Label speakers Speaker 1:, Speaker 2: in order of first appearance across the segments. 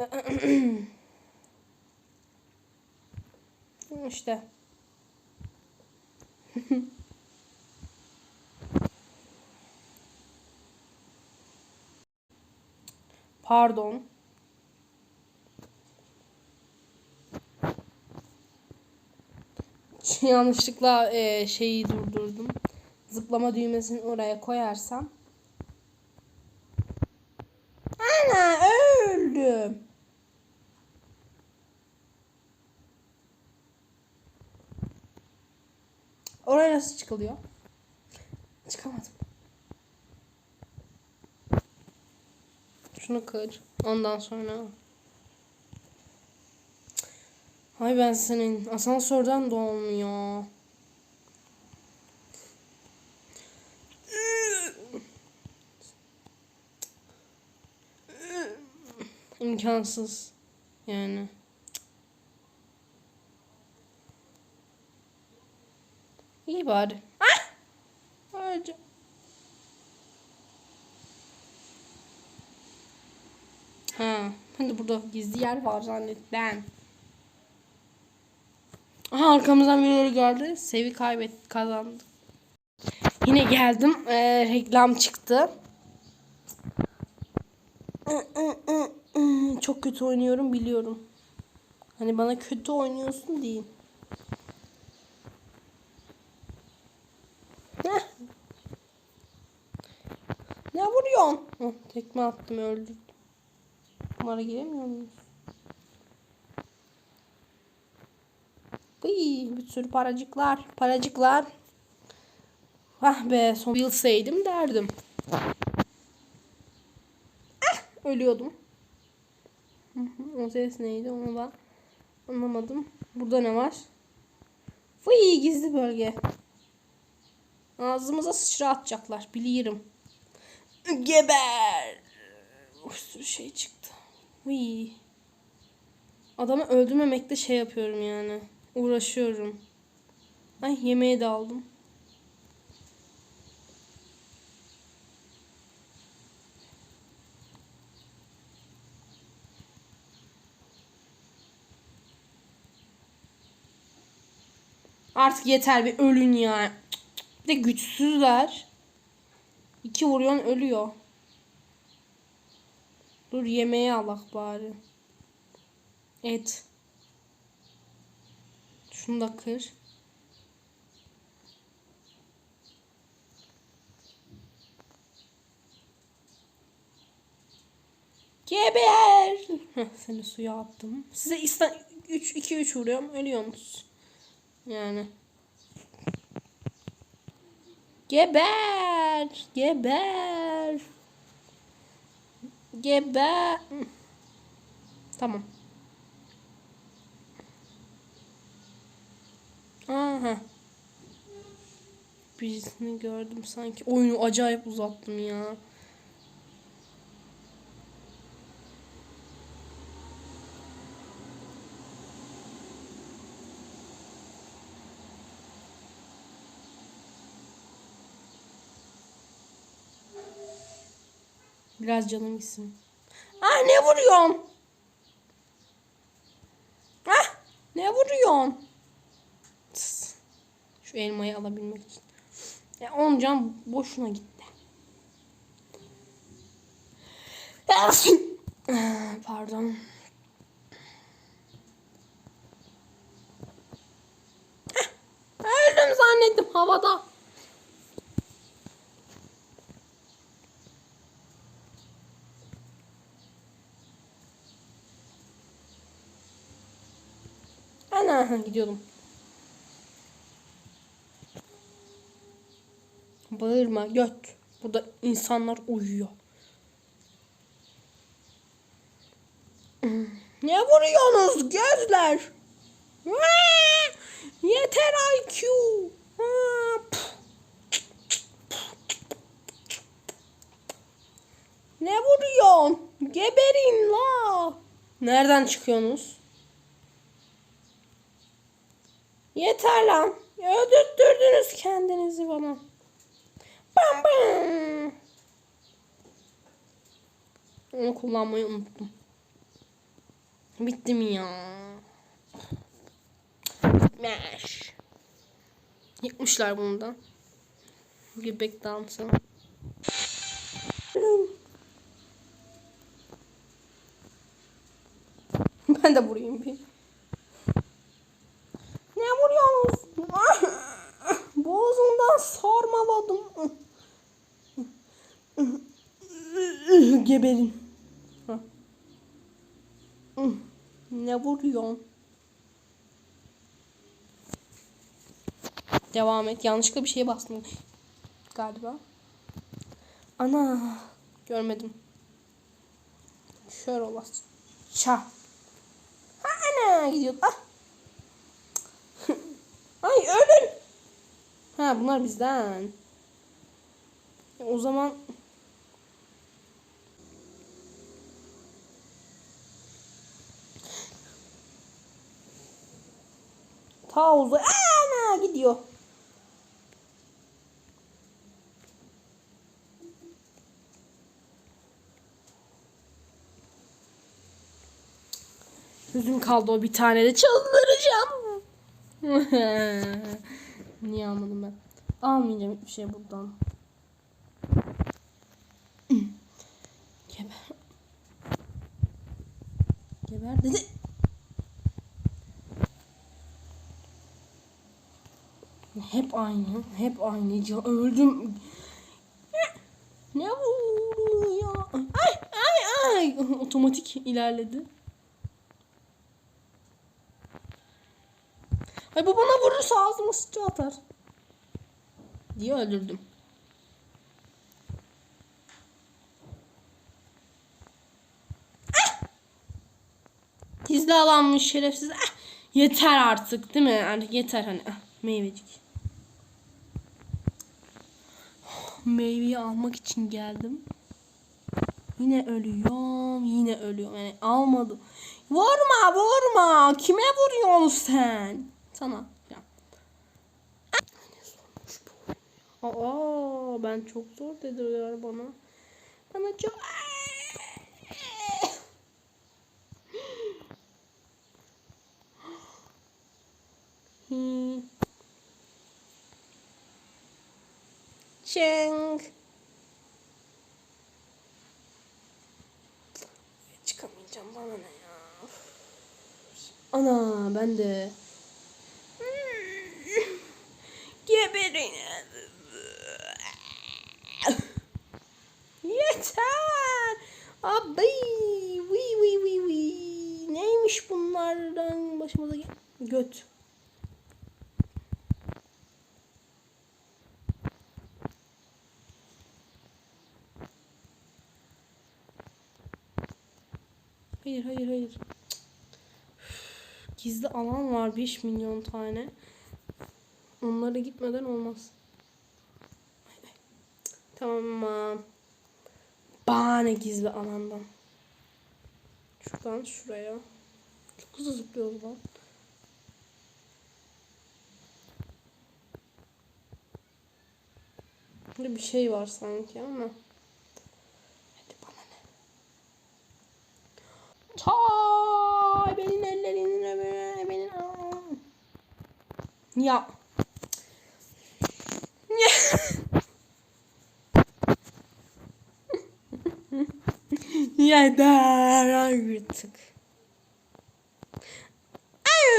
Speaker 1: işte. Pardon. Yanlışlıkla e, şeyi durdurdum. Zıplama düğmesini oraya koyarsam. Ana öldüm. Oraya nasıl çıkılıyor? Çıkamadım. Şunu kır. Ondan sonra. Ay ben senin asansörden de olmuyor. İmkansız. Yani. İyi bari. Ah! Öleceğim. Ha, de burada gizli yer var zannettim. Aha arkamızdan birileri geldi. Sevi kaybet kazandı. Yine geldim. Ee, reklam çıktı. Çok kötü oynuyorum biliyorum. Hani bana kötü oynuyorsun diyeyim. Heh. Ne vuruyorsun? Heh, tekme attım öldürdüm. Bunlara giremiyor muyuz? Iy, bir sürü paracıklar. Paracıklar. Ah be son bilseydim derdim. Ah, ölüyordum. Hı hı, O ses neydi onu da anlamadım. Burada ne var? Fıy gizli bölge. Ağzımıza sıçra atacaklar biliyorum. Geber. Bir sürü şey çıktı. Fıy. Adamı öldürmemekte şey yapıyorum yani. Uğraşıyorum. Ay yemeği de aldım. Artık yeter bir ölün ya. Bir de güçsüzler. İki vuruyorsun ölüyor. Dur yemeği alak bari. Et. Şunu da kır. Geber. Seni suya attım. Size isten 3 2 3 vuruyorum ölüyorsunuz. Yani. Geber. Geber. Geber. Tamam. Aha. Birisini gördüm sanki. Oyunu acayip uzattım ya. Biraz canım gitsin. Ah ne vuruyorsun? Ah ne vuruyorsun? Şu elmayı alabilmek için. Ya 10 can boşuna gitti. Ah, Pardon. Ah, Öldüm zannettim havada. Ana gidiyordum. Bağırma göt. Burada insanlar uyuyor. Ne vuruyorsunuz gözler? Yeter IQ. Ne vuruyorsun? Geberin la. Nereden çıkıyorsunuz? Yeter lan. Öldürttürdünüz kendinizi bana. Bam bam. Onu kullanmayı unuttum. Bitti mi ya? Bitmiş. Yıkmışlar bunu da. Göbek dansı. Ben de vurayım bir. Ne vuruyorsunuz? Boğazımdan sarmaladım. Geberin. Ne vuruyorsun? Devam et. Yanlışlıkla bir şeye bastım. Galiba. Ana. Görmedim. Şöyle olasın. Ça. Ana gidiyor. Ah. Ay ölün. Ha bunlar bizden. O zaman ta uzay. Ana gidiyor. Üzüm kaldı o bir tane de çıldıracağım. Niye almadım ben? Almayacağım hiçbir şey buradan. Geber. Geber dedi. Hep aynı. Hep aynı. Ya öldüm. Ne vuruyor? Ay ay ay. Otomatik ilerledi. Ay bu bana vurursa ağzıma sıçra atar. Diye öldürdüm. Gizli alanmış şerefsiz. Ah! Yeter artık değil mi? Artık yeter hani. Ah, meyvecik. Meyveyi almak için geldim. Yine ölüyorum. Yine ölüyorum. Yani almadım. Vurma vurma. Kime vuruyorsun sen? Sana. Ya. Aa ben çok zor dediler bana. Bana çok Çeng. Çıkamayacağım bana ne ya. Ana ben de. Geberin. Yeter. Abi. Wi wi wi wi. Neymiş bunlardan başımıza gel. Göt. Hayır hayır hayır. Gizli alan var 5 milyon tane. Onlara gitmeden olmaz. Tamam. Bahane gizli alandan. Şuradan şuraya. Çok hızlı zıplıyoruz lan. Burada bir şey var sanki ama. Hadi bana ne? Tay benim ellerin benim ya. Yeter artık.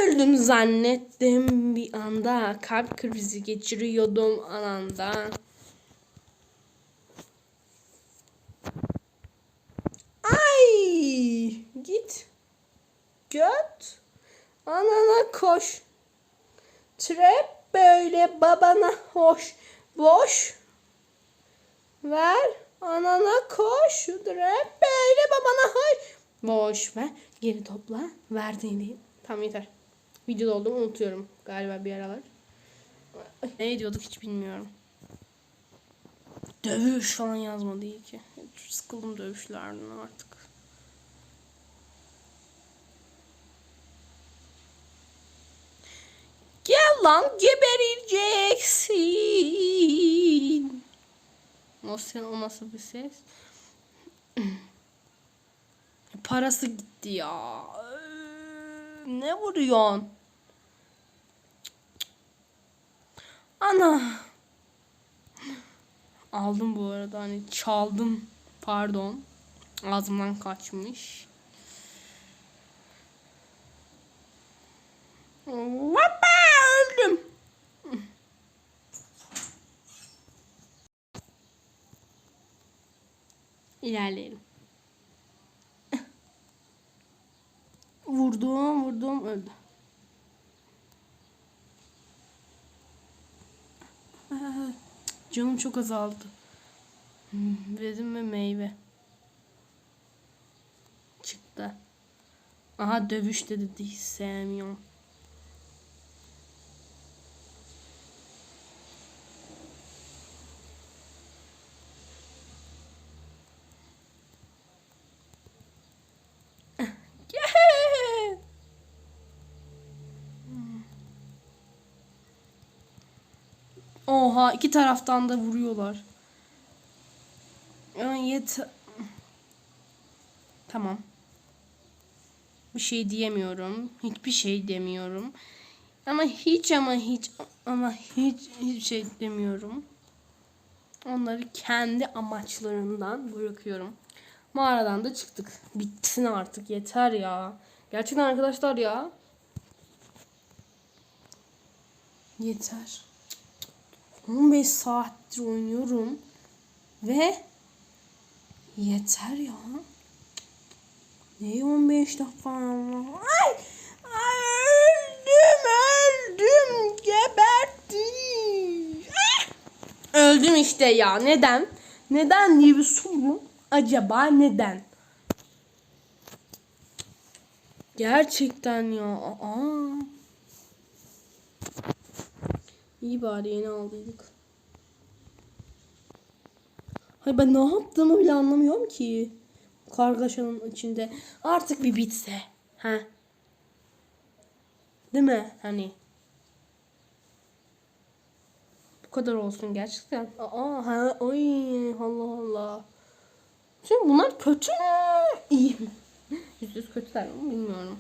Speaker 1: Öldüm zannettim bir anda. Kalp krizi geçiriyordum ananda. Ay git. Göt. Koş. Trap böyle babana hoş. Boş. Ver. Anana koş. Trap böyle babana hoş. Boş ver. Geri topla. Verdiğini. Tamam yeter. Videoda olduğumu unutuyorum galiba bir aralar. Ne diyorduk hiç bilmiyorum. Dövüş falan yazmadı iyi ki. Sıkıldım dövüşlerden artık. Gel lan gebereceksin. Sen o nasıl bir ses? Parası gitti ya. Ne vuruyorsun? Ana. Aldım bu arada hani çaldım. Pardon. Ağzımdan kaçmış. Hoppa öldüm. İlerleyelim. Vurdum, vurdum, öldü. Canım çok azaldı. Hmm, Dedim ve meyve. Çıktı. Aha dövüş dedi hiç sevmiyorum. Gel. Oha iki taraftan da vuruyorlar. Ya yet Tamam. Bir şey diyemiyorum. Hiçbir şey demiyorum. Ama hiç ama hiç ama hiç hiçbir şey demiyorum. Onları kendi amaçlarından bırakıyorum. Mağaradan da çıktık. Bitsin artık yeter ya. Gerçekten arkadaşlar ya. Yeter. 15 saattir oynuyorum. Ve yeter ya. Ne 15 dakika? Ay! Ay öldüm öldüm geberdim. Ah! Öldüm işte ya. Neden? Neden diye bir soru. Acaba neden? Gerçekten ya. Aa. İyi bari yeni aldıydık. Hayır ben ne yaptığımı bile anlamıyorum ki. Kargaşanın içinde. Artık bir bitse. Ha. Değil mi? Hani. Bu kadar olsun gerçekten. Aa ha oy Allah Allah. Şimdi bunlar kötü mü? İyi mi? Yüzde yüz kötüler mi bilmiyorum.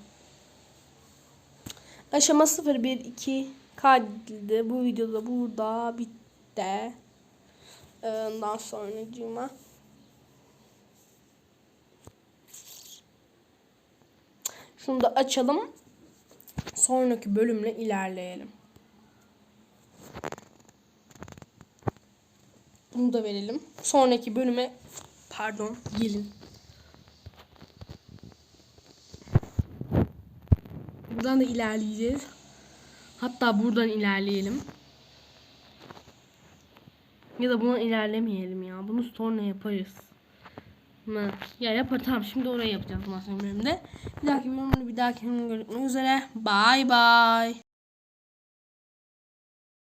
Speaker 1: Aşama 0 1 2 kaydedildi. Bu videoda burada bitti. Ondan sonracığıma. Şunu da açalım. Sonraki bölümle ilerleyelim. Bunu da verelim. Sonraki bölüme pardon gelin. Buradan da ilerleyeceğiz. Hatta buradan ilerleyelim. Ya da buna ilerlemeyelim ya. Bunu sonra yaparız. Mı? Ya yapar tamam şimdi orayı yapacağız bu bölümde. Bir dahaki bölümde bir dahaki bölümde görüşmek üzere. Bye bye.